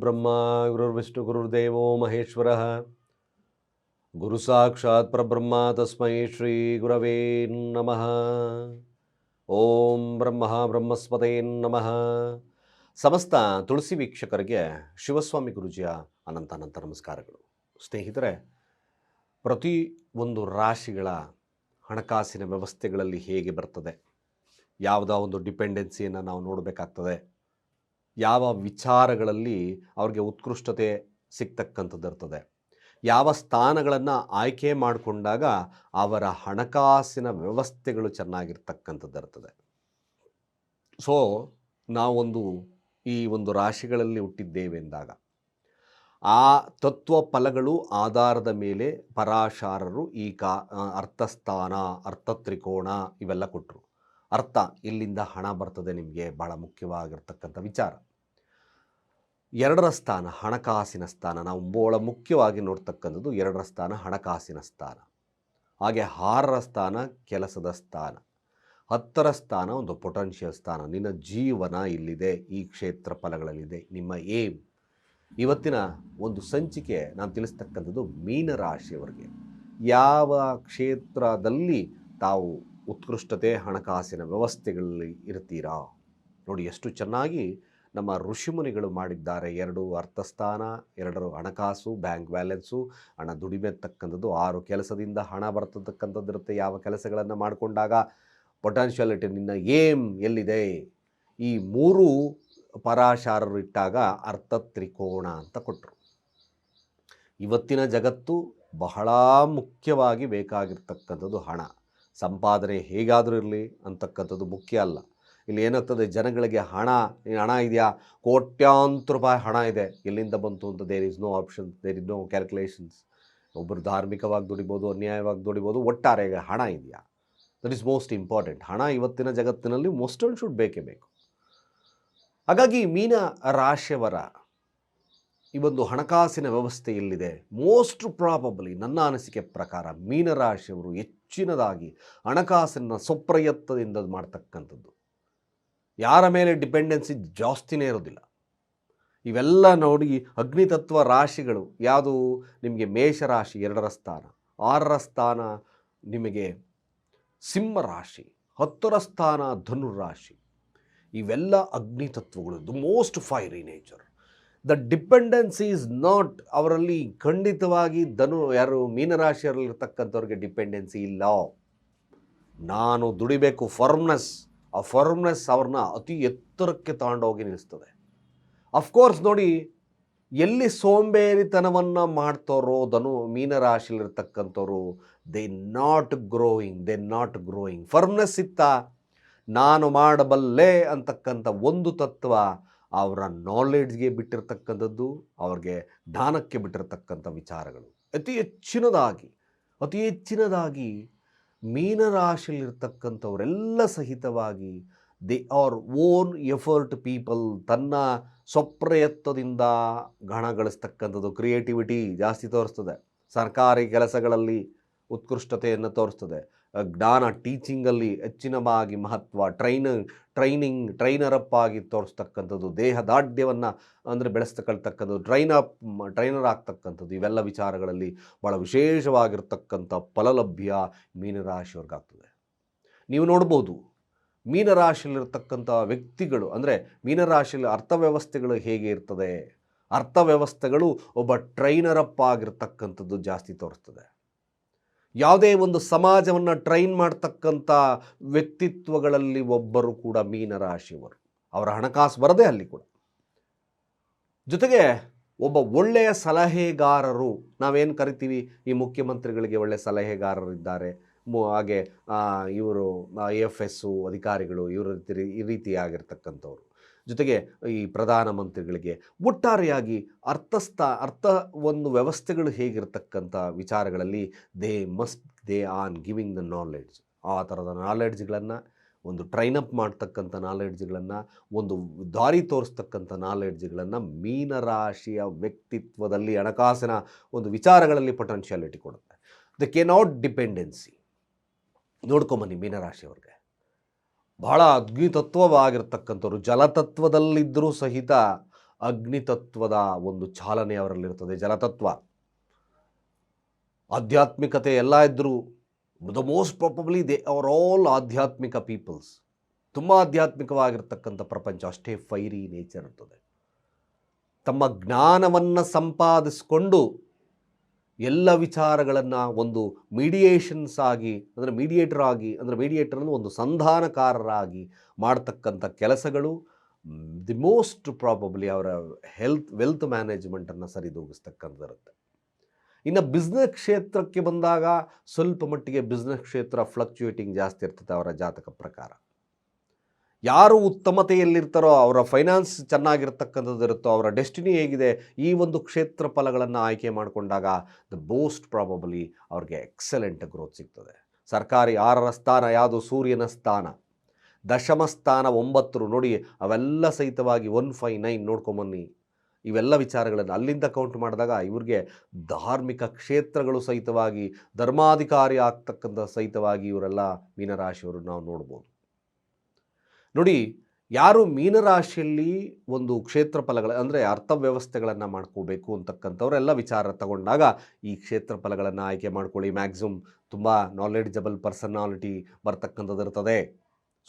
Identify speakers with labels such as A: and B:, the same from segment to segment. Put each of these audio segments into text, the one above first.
A: ಗುರುರ್ಬ್ರಹ್ಮ ಗುರುರ್ವಿಷ್ಣು ಗುರುರ್ದೇವೋ ಮಹೇಶ್ವರ. ಗುರು ಸಾಕ್ಷಾತ್ ಪರಬ್ರಹ್ಮ, ತಸ್ಮೈ ಶ್ರೀ ಗುರವೇ ನಮಃ. ಓಂ ಬ್ರಹ್ಮ ಬ್ರಹ್ಮಸ್ಪತೇ ನಮಃ. ಸಮಸ್ತ ತುಳಸಿ ವೀಕ್ಷಕರಿಗೆ ಶಿವಸ್ವಾಮಿ ಗುರುಜಿಯ ಅನಂತ ಅನಂತ ನಮಸ್ಕಾರಗಳು. ಸ್ನೇಹಿತರೆ, ಪ್ರತಿ ಒಂದು ರಾಶಿಗಳ ಹಣಕಾಸಿನ ವ್ಯವಸ್ಥೆಗಳಲ್ಲಿ ಹೇಗೆ ಬರ್ತದೆ? ಯಾವುದೋ ಒಂದು ಡಿಪೆಂಡೆನ್ಸಿಯನ್ನು ನಾವು ನೋಡಬೇಕಾಗ್ತದೆ? ಯಾವ ವಿಚಾರಗಳಲ್ಲಿ ಅವ್ರಿಗೆ ಉತ್ಕೃಷ್ಟತೆ ಸಿಗ್ತಕ್ಕಂಥದ್ದು ಇರ್ತದೆ. ಯಾವ ಸ್ಥಾನಗಳನ್ನು ಆಯ್ಕೆ ಮಾಡಿಕೊಂಡಾಗ ಅವರ ಹಣಕಾಸಿನ ವ್ಯವಸ್ಥೆಗಳು ಚೆನ್ನಾಗಿರ್ತಕ್ಕಂಥದ್ದು ಇರ್ತದೆ. ಸೊ ನಾವೊಂದು ಈ ಒಂದು ರಾಶಿಗಳಲ್ಲಿ ಹುಟ್ಟಿದ್ದೇವೆ ಎಂದಾಗ, ಆ ತತ್ವ ಫಲಗಳು ಆಧಾರದ ಮೇಲೆ ಪರಾಶಾರರು ಈ ಕಾ ಅರ್ಥಸ್ಥಾನ, ಅರ್ಥತ್ರಿಕೋಣ ಇವೆಲ್ಲ ಕೊಟ್ಟರು ಅರ್ಥ, ಇಲ್ಲಿಂದ ಹಣ ಬರ್ತದೆ ನಿಮಗೆ ಭಾಳ ಮುಖ್ಯವಾಗಿರ್ತಕ್ಕಂಥ ವಿಚಾರ. ಎರಡರ ಸ್ಥಾನ ಹಣಕಾಸಿನ ಸ್ಥಾನ. ನಾವು ಬಹಳ ಮುಖ್ಯವಾಗಿ ನೋಡ್ತಕ್ಕಂಥದ್ದು ಎರಡರ ಸ್ಥಾನ ಹಣಕಾಸಿನ ಸ್ಥಾನ. ಹಾಗೆ ಆರರ ಸ್ಥಾನ ಕೆಲಸದ ಸ್ಥಾನ. ಹತ್ತರ ಸ್ಥಾನ ಒಂದು ಪೊಟೆನ್ಷಿಯಲ್ ಸ್ಥಾನ. ನಿನ್ನ ಜೀವನ ಇಲ್ಲಿದೆ, ಈ ಕ್ಷೇತ್ರ ಫಲಗಳಲ್ಲಿದೆ, ನಿಮ್ಮ ಏಮ್ ಇವತ್ತಿನ ಒಂದು ಸಂಚಿಕೆ ನಾನು ತಿಳಿಸ್ತಕ್ಕಂಥದ್ದು ಮೀನರಾಶಿಯವರಿಗೆ. ಯಾವ ಕ್ಷೇತ್ರದಲ್ಲಿ ತಾವು ಉತ್ಕೃಷ್ಟತೆ, ಹಣಕಾಸಿನ ವ್ಯವಸ್ಥೆಗಳಲ್ಲಿ ಇರ್ತೀರಾ? ನೋಡಿ, ಎಷ್ಟು ಚೆನ್ನಾಗಿ ನಮ್ಮ ಋಷಿಮುನಿಗಳು ಮಾಡಿದ್ದಾರೆ ಎರಡು ಅರ್ಥಸ್ಥಾನ, ಎರಡರು ಹಣಕಾಸು, ಬ್ಯಾಂಕ್ ಬ್ಯಾಲೆನ್ಸು, ಹಣ ದುಡಿಮೆ ತಕ್ಕಂಥದ್ದು ಆರು ಕೆಲಸದಿಂದ ಹಣ ಬರ್ತಕ್ಕಂಥದ್ದು ಇರುತ್ತೆ ಯಾವ ಕೆಲಸಗಳನ್ನು ಮಾಡಿಕೊಂಡಾಗ. ಪೊಟೆನ್ಷಿಯಾಲಿಟಿ ನಿನ್ನ ಏಮ್ ಎಲ್ಲಿದೆ? ಈ ಮೂರು ಪರಾಶಾರರು ಇಟ್ಟಾಗ ಅರ್ಥ ತ್ರಿಕೋಣ ಅಂತ ಕೊಟ್ಟರು ಇವತ್ತಿನ ಜಗತ್ತು ಬಹಳ ಮುಖ್ಯವಾಗಿ ಬೇಕಾಗಿರ್ತಕ್ಕಂಥದ್ದು ಹಣ. ಸಂಪಾದನೆ ಹೇಗಾದರೂ ಇರಲಿ ಅಂತಕ್ಕಂಥದ್ದು ಮುಖ್ಯ ಅಲ್ಲ. ಇಲ್ಲಿ ಏನಾಗ್ತದೆ ಜನಗಳಿಗೆ ಹಣ ಹಣ ಇದೆಯಾ? ಕೋಟ್ಯಾಂತರ ರೂಪಾಯಿ ಹಣ ಇದೆ. ಎಲ್ಲಿಂದ ಬಂತು ಅಂತ there is no options there is no calculations ಒಬ್ಬರು ಧಾರ್ಮಿಕವಾಗಿ ದುಡಿಬೋದು, ಅನ್ಯಾಯವಾಗಿ ದುಡಿಬೋದು, ಒಟ್ಟಾರೆ ಹಣ ಇದೆಯಾ? ದಟ್ ಈಸ್ ಮೋಸ್ಟ್ ಇಂಪಾರ್ಟೆಂಟ್ ಹಣ ಇವತ್ತಿನ ಜಗತ್ತಿನಲ್ಲಿ ಮೋಸ್ಟ್ ಆ್ಯಂಡ್ ಶುಡ್ ಬೇಕೇ ಬೇಕು. ಹಾಗಾಗಿ ಮೀನ ರಾಶಿಯವರ ಈ ಒಂದು ಹಣಕಾಸಿನ ವ್ಯವಸ್ಥೆ ಎಲ್ಲಿದೆ? ಮೋಸ್ಟ್ ಪ್ರಾಬಬಲಿ ನನ್ನ ಅನಿಸಿಕೆ ಪ್ರಕಾರ ಮೀನರಾಶಿಯವರು ಹೆಚ್ಚಿನದಾಗಿ ಹಣಕಾಸಿನ ಸ್ವಪ್ರಯತ್ನದಿಂದ ಮಾಡ್ತಕ್ಕಂಥದ್ದು. ಯಾರ ಮೇಲೆ ಡಿಪೆಂಡೆನ್ಸಿ ಜಾಸ್ತಿನೇ ಇರೋದಿಲ್ಲ. ಇವೆಲ್ಲ ನೋಡಿ ಅಗ್ನಿತತ್ವ ರಾಶಿಗಳು ಯಾವುದು? ನಿಮಗೆ ಮೇಷರಾಶಿ ಎರಡರ ಸ್ಥಾನ, ಆರರ ಸ್ಥಾನ ನಿಮಗೆ ಸಿಂಹ ರಾಶಿ, ಹತ್ತರ ಸ್ಥಾನ ಧನುರಾಶಿ ಇವೆಲ್ಲ ಅಗ್ನಿತತ್ವಗಳು the most fiery nature the dependency is not ಅವರಲ್ಲಿ ಖಂಡಿತವಾಗಿ ಧನು, ಯಾರು ಮೀನರಾಶಿಯಲ್ಲಿರ್ತಕ್ಕಂಥವ್ರಿಗೆ ಡಿಪೆಂಡೆನ್ಸಿ ಇಲ್ಲ. ನಾನು ದುಡಿಬೇಕು ಫರ್ಮ್ನೆಸ್ ಆ ಫರ್ಮ್ನೆಸ್ ಅವ್ರನ್ನ ಅತಿ ಎತ್ತರಕ್ಕೆ ತಗೊಂಡೋಗಿ ನಿಲ್ಲಿಸ್ತದೆ. ಅಫ್ಕೋರ್ಸ್ ನೋಡಿ, ಎಲ್ಲಿ ಸೋಂಬೇರಿತನವನ್ನು ಮಾಡ್ತಾರೋ, ಧನು ಮೀನರಾಶಿಲಿರ್ತಕ್ಕಂಥವ್ರು they not growing they not growing firmness ಇತ್ತ? ನಾನು ಮಾಡಬಲ್ಲೆ ಅಂತಕ್ಕಂಥ ಒಂದು ತತ್ವ ಅವರ ನಾಲೆಡ್ಜ್ಗೆ ಬಿಟ್ಟಿರ್ತಕ್ಕಂಥದ್ದು, ಅವ್ರಿಗೆ ಜ್ಞಾನಕ್ಕೆ ಬಿಟ್ಟಿರ್ತಕ್ಕಂಥ ವಿಚಾರಗಳು. ಅತಿ ಹೆಚ್ಚಿನದಾಗಿ ಅತಿ ಹೆಚ್ಚಿನದಾಗಿ ಮೀನರಾಶಿಯಲ್ಲಿರ್ತಕ್ಕಂಥವರೆಲ್ಲ ಸಹಿತವಾಗಿ they are own effort people ತನ್ನ ಸ್ವಪ್ರಯತ್ನದಿಂದ ಗಣ ಗಳಿಸ್ತಕ್ಕಂಥದ್ದು ಕ್ರಿಯೇಟಿವಿಟಿ ಜಾಸ್ತಿ ತೋರಿಸ್ತದೆ. ಸರ್ಕಾರಿ ಕೆಲಸಗಳಲ್ಲಿ ಉತ್ಕೃಷ್ಟತೆಯನ್ನು ತೋರಿಸ್ತದೆ. ಜ್ಞಾನ ಟೀಚಿಂಗಲ್ಲಿ ಹೆಚ್ಚಿನವಾಗಿ ಮಹತ್ವ, ಟ್ರೈನ, ಟ್ರೈನಿಂಗ್ ಟ್ರೈನರ್ ಅಪ್ ಆಗಿ ತೋರಿಸ್ತಕ್ಕಂಥದ್ದು ದೇಹ ದಾಢ್ಯವನ್ನು ಅಂದರೆ ಬೆಳೆಸ್ತಕ್ಕಂಥದ್ದು, ಟ್ರೈನ್ ಅಪ್, ಟ್ರೈನರ್ ಆಗ್ತಕ್ಕಂಥದ್ದು, ಇವೆಲ್ಲ ವಿಚಾರಗಳಲ್ಲಿ ಭಾಳ ವಿಶೇಷವಾಗಿರ್ತಕ್ಕಂಥ ಫಲಲಭ್ಯ ಮೀನರಾಶಿಯವ್ರಿಗಾಗ್ತದೆ. ನೀವು ನೋಡ್ಬೋದು, ಮೀನರಾಶಿಯಲ್ಲಿರ್ತಕ್ಕಂಥ ವ್ಯಕ್ತಿಗಳು, ಅಂದರೆ ಮೀನರಾಶಿಯಲ್ಲಿ ಅರ್ಥವ್ಯವಸ್ಥೆಗಳು ಹೇಗೆ ಇರ್ತದೆ? ಅರ್ಥವ್ಯವಸ್ಥೆಗಳು ಒಬ್ಬ ಟ್ರೈನರ್ ಅಪ್ ಆಗಿರ್ತಕ್ಕಂಥದ್ದು ಜಾಸ್ತಿ ತೋರಿಸ್ತದೆ. ಯಾವುದೇ ಒಂದು ಸಮಾಜವನ್ನು ಟ್ರೈನ್ ಮಾಡ್ತಕ್ಕಂಥ ವ್ಯಕ್ತಿತ್ವಗಳಲ್ಲಿ ಒಬ್ಬರು ಕೂಡ ಮೀನರಾಶಿಯವರು ಅವರ ಹಣಕಾಸು ಬರದೇ ಅಲ್ಲಿ ಕೂಡ. ಜೊತೆಗೆ ಒಬ್ಬ ಒಳ್ಳೆಯ ಸಲಹೆಗಾರರು, ನಾವೇನು ಕರಿತೀವಿ? ಈ ಮುಖ್ಯಮಂತ್ರಿಗಳಿಗೆ ಒಳ್ಳೆಯ ಸಲಹೆಗಾರರಿದ್ದಾರೆ. ಮು, ಹಾಗೆ ಇವರು ಎಫ್ ಎಸ್ಸು ಅಧಿಕಾರಿಗಳು, ಇವರು ಈ ರೀತಿಯಾಗಿರ್ತಕ್ಕಂಥವ್ರು. ಜೊತೆಗೆ ಈ ಪ್ರಧಾನಮಂತ್ರಿಗಳಿಗೆ ಒಟ್ಟಾರೆಯಾಗಿ ಅರ್ಥಸ್ಥ, ಅರ್ಥ ಒಂದು ವ್ಯವಸ್ಥೆಗಳು ಹೇಗಿರ್ತಕ್ಕಂಥ ವಿಚಾರಗಳಲ್ಲಿ they must, they on giving the knowledge. ಆ ಥರದ ನಾಲೆಡ್ಜ್ಗಳನ್ನು, ಒಂದು ಟ್ರೈನಪ್ ಮಾಡ್ತಕ್ಕಂಥ ನಾಲೆಡ್ಜ್ಗಳನ್ನು, ಒಂದು ದಾರಿ ತೋರಿಸ್ತಕ್ಕಂಥ ನಾಲೆಡ್ಜ್ಗಳನ್ನು ಮೀನರಾಶಿಯ ವ್ಯಕ್ತಿತ್ವದಲ್ಲಿ ಹಣಕಾಸಿನ ಒಂದು ವಿಚಾರಗಳಲ್ಲಿ ಪೊಟೆನ್ಷಿಯಾಲಿಟಿ ಕೊಡುತ್ತೆ. ದ ಕೆ ನಾಟ್ ಡಿಪೆಂಡೆನ್ಸಿ ನೋಡ್ಕೊಂಬನ್ನಿ ಮೀನರಾಶಿಯವ್ರಿಗೆ. ಬಹಳ ಅಗ್ನಿತತ್ವವಾಗಿರ್ತಕ್ಕಂಥವ್ರು ಜಲತತ್ವದಲ್ಲಿದ್ದರೂ ಸಹಿತ ಅಗ್ನಿತತ್ವದ ಒಂದು ಚಾಲನೆ ಅವರಲ್ಲಿರ್ತದೆ, ಜಲತತ್ವ. ಆಧ್ಯಾತ್ಮಿಕತೆ ಎಲ್ಲ ಇದ್ದರೂ the most probably they are all ಆಧ್ಯಾತ್ಮಿಕ ಪೀಪಲ್ಸ್ ತುಂಬ ಆಧ್ಯಾತ್ಮಿಕವಾಗಿರ್ತಕ್ಕಂಥ ಪ್ರಪಂಚ ಅಷ್ಟೇ ಫೈರಿ ನೇಚರ್ ಇರ್ತದೆ. ತಮ್ಮ ಜ್ಞಾನವನ್ನು ಸಂಪಾದಿಸಿಕೊಂಡು ಎಲ್ಲ ವಿಚಾರಗಳನ್ನು ಒಂದು ಮೀಡಿಯೇಷನ್ಸ್ ಆಗಿ, ಅಂದರೆ ಮೀಡಿಯೇಟರ್ ಆಗಿ, ಅಂದರೆ ಮೀಡಿಯೇಟರ್ ಒಂದು ಸಂಧಾನಕಾರರಾಗಿ ಮಾಡ್ತಕ್ಕಂಥ ಕೆಲಸಗಳು ದಿ ಮೋಸ್ಟ್ ಪ್ರಾಬಬ್ಲಿ ಅವರ ಹೆಲ್ತ್ ವೆಲ್ತ್ ಮ್ಯಾನೇಜ್ಮೆಂಟನ್ನು ಸರಿದೂಗಿಸ್ತಕ್ಕಂಥದ್ದಿರುತ್ತೆ. ಇನ್ನು ಬಿಸ್ನೆಸ್ ಕ್ಷೇತ್ರಕ್ಕೆ ಬಂದಾಗ ಸ್ವಲ್ಪ ಮಟ್ಟಿಗೆ ಬಿಸ್ನೆಸ್ ಕ್ಷೇತ್ರ ಫ್ಲಕ್ಚುಯೇಟಿಂಗ್ ಜಾಸ್ತಿ ಇರ್ತದೆ ಅವರ ಜಾತಕ ಪ್ರಕಾರ. ಯಾರು ಉತ್ತಮತೆಯಲ್ಲಿರ್ತಾರೋ, ಅವರ ಫೈನಾನ್ಸ್ ಚೆನ್ನಾಗಿರ್ತಕ್ಕಂಥದ್ದು ಇರುತ್ತೋ, ಅವರ ಡೆಸ್ಟಿನಿ ಹೇಗಿದೆ, ಈ ಒಂದು ಕ್ಷೇತ್ರ ಫಲಗಳನ್ನು ಆಯ್ಕೆ ಮಾಡಿಕೊಂಡಾಗ ದ ಬೋಸ್ಟ್ ಪ್ರಾಬಬಲಿ ಅವ್ರಿಗೆ ಎಕ್ಸಲೆಂಟ್ ಗ್ರೋತ್ ಸಿಗ್ತದೆ. ಸರ್ಕಾರಿ ಆರರ ಸ್ಥಾನ ಯಾವುದು? ಸೂರ್ಯನ ಸ್ಥಾನ. ದಶಮ ಸ್ಥಾನ ಒಂಬತ್ತರು. ನೋಡಿ, ಅವೆಲ್ಲ ಸಹಿತವಾಗಿ ಒನ್ ಫೈ ನೈನ್ ನೋಡ್ಕೊಂಬನ್ನಿ. ಇವೆಲ್ಲ ವಿಚಾರಗಳನ್ನು ಅಲ್ಲಿಂದ ಕೌಂಟ್ ಮಾಡಿದಾಗ ಇವ್ರಿಗೆ ಧಾರ್ಮಿಕ ಕ್ಷೇತ್ರಗಳು ಸಹಿತವಾಗಿ, ಧರ್ಮಾಧಿಕಾರಿ ಆಗ್ತಕ್ಕಂಥ ಸಹಿತವಾಗಿ ಇವರೆಲ್ಲ ಮೀನರಾಶಿಯವರು ನಾವು ನೋಡ್ಬೋದು. ನೋಡಿ, ಯಾರು ಮೀನರಾಶಿಯಲ್ಲಿ ಒಂದು ಕ್ಷೇತ್ರ ಫಲಗಳ ಅಂದರೆ ಅರ್ಥವ್ಯವಸ್ಥೆಗಳನ್ನು ಮಾಡ್ಕೋಬೇಕು ಅಂತಕ್ಕಂಥವರೆಲ್ಲ ವಿಚಾರ ತಗೊಂಡಾಗ ಈ ಕ್ಷೇತ್ರ ಫಲಗಳನ್ನು ಆಯ್ಕೆ ಮಾಡ್ಕೊಳ್ಳಿ. ಮ್ಯಾಕ್ಸಿಮಮ್ ತುಂಬ ನಾಲೆಡ್ಜಬಲ್ ಪರ್ಸನಾಲಿಟಿ ಬರ್ತಕ್ಕಂಥದ್ದು ಇರ್ತದೆ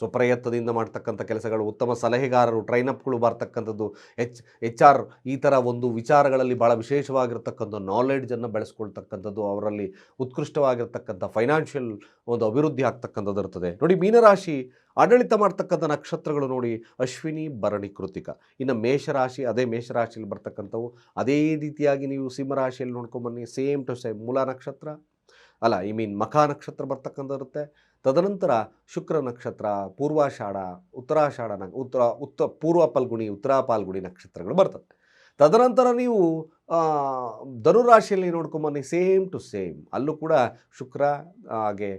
A: ಸ್ವಪ್ರಯತ್ನದಿಂದ ಮಾಡ್ತಕ್ಕಂಥ ಕೆಲಸಗಳು, ಉತ್ತಮ ಸಲಹೆಗಾರರು ಟ್ರೈನಪ್ಗಳು ಬರ್ತಕ್ಕಂಥದ್ದು, ಎಚ್ ಎಚ್ ಆರ್ ಈ ಥರ ಒಂದು ವಿಚಾರಗಳಲ್ಲಿ ಭಾಳ ವಿಶೇಷವಾಗಿರ್ತಕ್ಕಂಥ ನಾಲೆಡ್ಜನ್ನು ಬೆಳೆಸ್ಕೊಳ್ತಕ್ಕಂಥದ್ದು, ಅವರಲ್ಲಿ ಉತ್ಕೃಷ್ಟವಾಗಿರ್ತಕ್ಕಂಥ ಫೈನಾನ್ಷಿಯಲ್ ಒಂದು ಅಭಿವೃದ್ಧಿ ಆಗ್ತಕ್ಕಂಥದ್ದು ಇರ್ತದೆ. ನೋಡಿ, ಮೀನರಾಶಿ ಆಡಳಿತ ಮಾಡ್ತಕ್ಕಂಥ ನಕ್ಷತ್ರಗಳು ನೋಡಿ, ಅಶ್ವಿನಿ, ಭರಣಿ, ಕೃತಿಕ. ಇನ್ನು ಮೇಷರಾಶಿ, ಅದೇ ಮೇಷರಾಶಿಯಲ್ಲಿ ಬರ್ತಕ್ಕಂಥವು, ಅದೇ ರೀತಿಯಾಗಿ ನೀವು ಸಿಂಹರಾಶಿಯಲ್ಲಿ ನೋಡ್ಕೊಂಬನ್ನಿ ಸೇಮ್ ಟು ಸೇಮ್ ಮೂಲ ನಕ್ಷತ್ರ. ಅಲ್ಲ ಐ ಮೀನ್ ಮಖಾ ನಕ್ಷತ್ರ ಬರ್ತಕ್ಕಂಥ ಇರುತ್ತೆ ತದನಂತರ ಶುಕ್ರ ನಕ್ಷತ್ರ, ಪೂರ್ವಾಷಾಢ, ಉತ್ತರಾಷಾಢ ನ ಉತ್ತರ, ಉತ್ತ, ಪೂರ್ವ ಪಾಲ್ಗುಣಿ ಉತ್ತರ ಪಾಲ್ಗುಣಿ ನಕ್ಷತ್ರಗಳು ಬರ್ತದೆ. ತದನಂತರ ನೀವು ಧನುರಾಶಿಯಲ್ಲಿ ನೋಡ್ಕೊಂಬನ್ನಿ ಸೇಮ್ ಟು ಸೇಮ್. ಅಲ್ಲೂ ಕೂಡ ಶುಕ್ರ, ಹಾಗೆ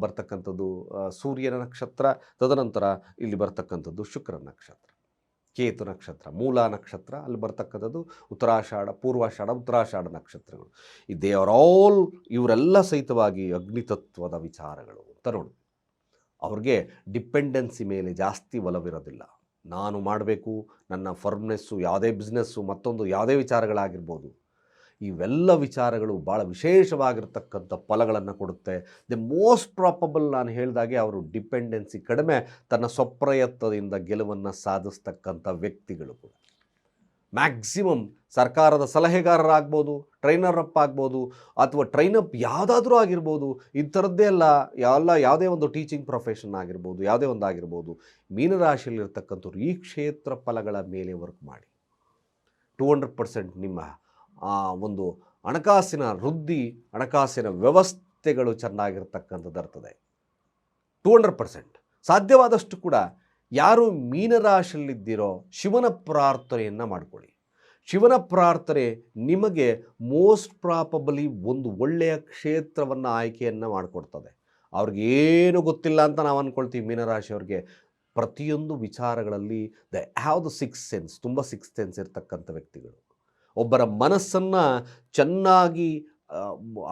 A: ಬರ್ತಕ್ಕಂಥದ್ದು ಸೂರ್ಯನ ನಕ್ಷತ್ರ, ತದನಂತರ ಇಲ್ಲಿ ಬರ್ತಕ್ಕಂಥದ್ದು ಶುಕ್ರ ನಕ್ಷತ್ರ. ಕೇತು ನಕ್ಷತ್ರ, ಮೂಲ ನಕ್ಷತ್ರ, ಅಲ್ಲಿ ಬರ್ತಕ್ಕಂಥದ್ದು ಉತ್ತರಾಷಾಢ, ಪೂರ್ವಾಷಾಢ, ಉತ್ತರಾಷಾಢ ನಕ್ಷತ್ರಗಳು. ಈ ದೇ ಆರ್ ಆಲ್ ಇವರೆಲ್ಲ ಸಹಿತವಾಗಿ ಅಗ್ನಿತತ್ವದ ವಿಚಾರಗಳು ನೋಡಿ. ಅವ್ರಿಗೆ ಡಿಪೆಂಡೆನ್ಸಿ ಮೇಲೆ ಜಾಸ್ತಿ ಒಲವಿರೋದಿಲ್ಲ. ನಾನು ಮಾಡಬೇಕು, ನನ್ನ ಫರ್ಮ್ನೆಸ್ಸು, ಯಾವುದೇ ಬಿಸ್ನೆಸ್ಸು, ಮತ್ತೊಂದು ಯಾವುದೇ ವಿಚಾರಗಳಾಗಿರ್ಬೋದು. ಇವೆಲ್ಲ ವಿಚಾರಗಳು ಭಾಳ ವಿಶೇಷವಾಗಿರ್ತಕ್ಕಂಥ ಫಲಗಳನ್ನು ಕೊಡುತ್ತೆ. ದಿ ಮೋಸ್ಟ್ ಪ್ರಾಪಬಲ್ ನಾನು ಹೇಳಿದಾಗೆ ಅವರು ಡಿಪೆಂಡೆನ್ಸಿ ಕಡಿಮೆ ತನ್ನ ಸ್ವಪ್ರಯತ್ನದಿಂದ ಗೆಲುವನ್ನು ಸಾಧಿಸ್ತಕ್ಕಂಥ ವ್ಯಕ್ತಿಗಳು ಕೂಡ. ಮ್ಯಾಕ್ಸಿಮಮ್ ಸರ್ಕಾರದ ಸಲಹೆಗಾರರಾಗ್ಬೋದು ಟ್ರೈನರ್ ಅಪ್ ಆಗ್ಬೋದು, ಅಥವಾ ಟ್ರೈನಪ್ ಯಾವುದಾದ್ರೂ ಆಗಿರ್ಬೋದು ಈ ಥರದ್ದೇ ಎಲ್ಲ ಎಲ್ಲ ಯಾವುದೇ ಒಂದು ಟೀಚಿಂಗ್ ಪ್ರೊಫೆಷನ್ ಆಗಿರ್ಬೋದು, ಯಾವುದೇ ಒಂದು ಆಗಿರ್ಬೋದು, ಮೀನರಾಶಿಯಲ್ಲಿರ್ತಕ್ಕಂಥವ್ರು ಈ ಕ್ಷೇತ್ರ ಫಲಗಳ ಮೇಲೆ ವರ್ಕ್ ಮಾಡಿ. ಟೂ ಹಂಡ್ರೆಡ್ ಪರ್ಸೆಂಟ್ ನಿಮ್ಮ ಆ ಒಂದು ಹಣಕಾಸಿನ ವೃದ್ಧಿ, ಹಣಕಾಸಿನ ವ್ಯವಸ್ಥೆಗಳು ಚೆನ್ನಾಗಿರ್ತಕ್ಕಂಥದ್ದು ಇರ್ತದೆ. ಟೂ ಹಂಡ್ರೆಡ್ ಪರ್ಸೆಂಟ್ ಸಾಧ್ಯವಾದಷ್ಟು ಕೂಡ ಯಾರು ಮೀನರಾಶಿಯಲ್ಲಿದ್ದೀರೋ ಶಿವನ ಪ್ರಾರ್ಥನೆಯನ್ನು ಮಾಡಿಕೊಳ್ಳಿ. ಶಿವನ ಪ್ರಾರ್ಥನೆ ನಿಮಗೆ ಮೋಸ್ಟ್ ಪ್ರಾಪಬಲಿ ಒಂದು ಒಳ್ಳೆಯ ಕ್ಷೇತ್ರವನ್ನು ಆಯ್ಕೆಯನ್ನು ಮಾಡಿಕೊಡ್ತದೆ. ಅವ್ರಿಗೆ ಏನು ಗೊತ್ತಿಲ್ಲ ಅಂತ ನಾವು ಅಂದ್ಕೊಳ್ತೀವಿ ಮೀನರಾಶಿಯವ್ರಿಗೆ ಪ್ರತಿಯೊಂದು ವಿಚಾರಗಳಲ್ಲಿ they have the six sense ತುಂಬ ಸಿಕ್ಸ್ ಸೆನ್ಸ್ ಇರ್ತಕ್ಕಂಥ ವ್ಯಕ್ತಿಗಳು. ಒಬ್ಬರ ಮನಸ್ಸನ್ನು ಚೆನ್ನಾಗಿ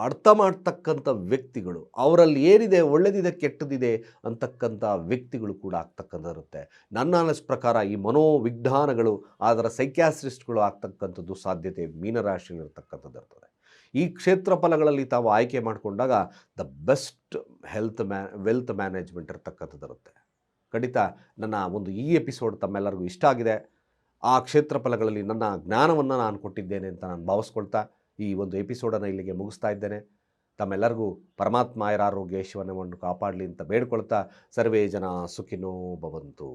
A: ಅರ್ಥ ಮಾಡ್ತಕ್ಕಂಥ ವ್ಯಕ್ತಿಗಳು, ಅವರಲ್ಲಿ ಏನಿದೆ ಒಳ್ಳೆದಿದೆ ಕೆಟ್ಟದಿದೆ ಅಂತಕ್ಕಂಥ ವ್ಯಕ್ತಿಗಳು ಕೂಡ ಆಗ್ತಕ್ಕಂಥದ್ದಿರುತ್ತೆ. ನನ್ನ ಅನಿಸ್ ಪ್ರಕಾರ ಈ ಮನೋವಿಜ್ಞಾನಗಳು ಅದರ ಸೈಕ್ಯಾಸ್ಟ್ರಿಸ್ಟ್ಗಳು ಆಗ್ತಕ್ಕಂಥದ್ದು ಸಾಧ್ಯತೆ ಮೀನರಾಶಿಯಲ್ಲಿರ್ತಕ್ಕಂಥದ್ದಿರ್ತದೆ. ಈ ಕ್ಷೇತ್ರ ಫಲಗಳಲ್ಲಿ ತಾವು ಆಯ್ಕೆ ಮಾಡಿಕೊಂಡಾಗ ದ ಬೆಸ್ಟ್ ಹೆಲ್ತ್ ಮ್ಯಾ, ವೆಲ್ತ್ ಮ್ಯಾನೇಜ್ಮೆಂಟ್ ಇರ್ತಕ್ಕಂಥದ್ದು ಇರುತ್ತೆ ಖಂಡಿತ ನನ್ನ ಒಂದು ಈ ಎಪಿಸೋಡ್ ತಮ್ಮೆಲ್ಲರಿಗೂ ಇಷ್ಟ ಆಗಿದೆ. ಆ ಕ್ಷೇತ್ರ ಫಲಗಳಲ್ಲಿ ನನ್ನ ಜ್ಞಾನವನ್ನು ನಾನು ಕೊಟ್ಟಿದ್ದೇನೆ ಅಂತ ನಾನು ಭಾವಿಸ್ಕೊಳ್ತಾ ಈ ಒಂದು ಎಪಿಸೋಡನ್ನು ಇಲ್ಲಿಗೆ ಮುಗಿಸ್ತಾ ಇದ್ದೇನೆ. ತಮ್ಮೆಲ್ಲರಿಗೂ ಪರಮಾತ್ಮ ಆರೋಗ್ಯ ಶಿವನವನ್ನು ಕಾಪಾಡಲಿ ಅಂತ ಬೇಡ್ಕೊಳ್ತಾ ಸರ್ವೇ ಜನ ಸುಖಿನೋ ಭವಂತು.